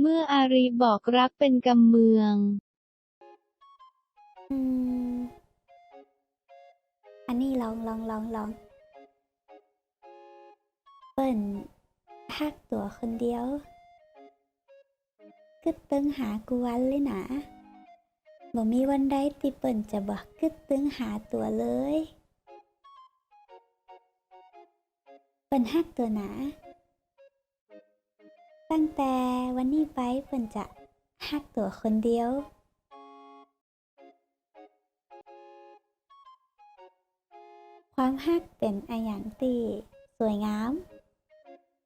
เมื่ออารีบอกรักเป็นกำเมือง อืมอันนี้ลองลองลองลองเปิ่นฮักตัวคนเดียวกึดตึงหากูวันเลยนะบ่มีวันใดที่เปิ่นจะบอกกึดตึงหาตัวเลย เปิ่นฮักตัวหนา ตั้งแต่วันนี้ไปเปิ่นจะฮักตัวคนเดียวความฮักเป็นอะอย่างตีสวยงาม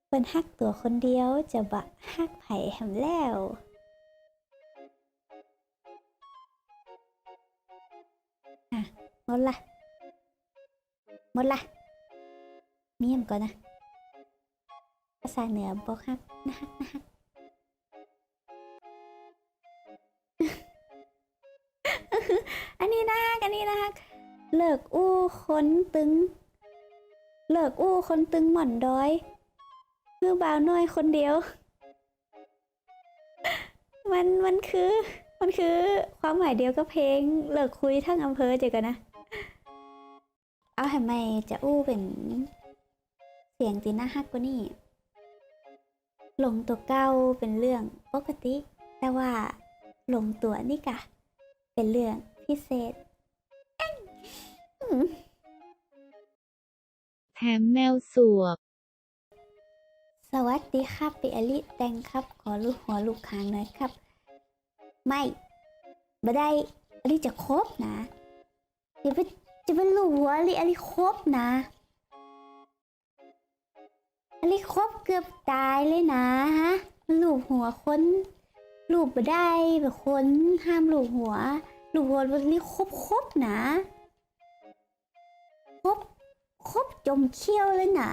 เป็นฮักตัวคนเดียวจะบะฮักไผ่แหมแล้ว อะหมดละหมดละเมียมก่อนนะ ภาษาเหนือบอกฮักนะฮักนะฮักอันนี้นะฮักอันนี้นะฮักเลิกอู้คนตึง เลิกอู้คนตึงหม่อนดอยคือบ่าวน้อยคนเดียว มันมันคือ มันคือความหมายเดียวกับเพลง เลิกคุยทั้งอำเภอเจอกันนะ เอาทำไมจะอู้เป็นเสียงตีหน้าฮักกว่านี่ หลงตัวเก้าเป็นเรื่องปกติ แต่ว่าหลงตัวนี่กะ เป็นเรื่องพิเศษแถมแมวสวบ สวัสดีครับปิอลิแตงครับ ขอลูกหัวลูกคางหน่อยครับ ไม่บ่ได้อลิจะครบนะอย่าไปจะเป็นลูกหัวอลิอลิครบนะอลิ ครบเกือบตายเลยนะฮะลูบหัวคนลูกบ่ได้แบบคนห้ามลูบหัวลูบหัวนี่ครบครบนะครบครบจมเขี้ยวเลยนะ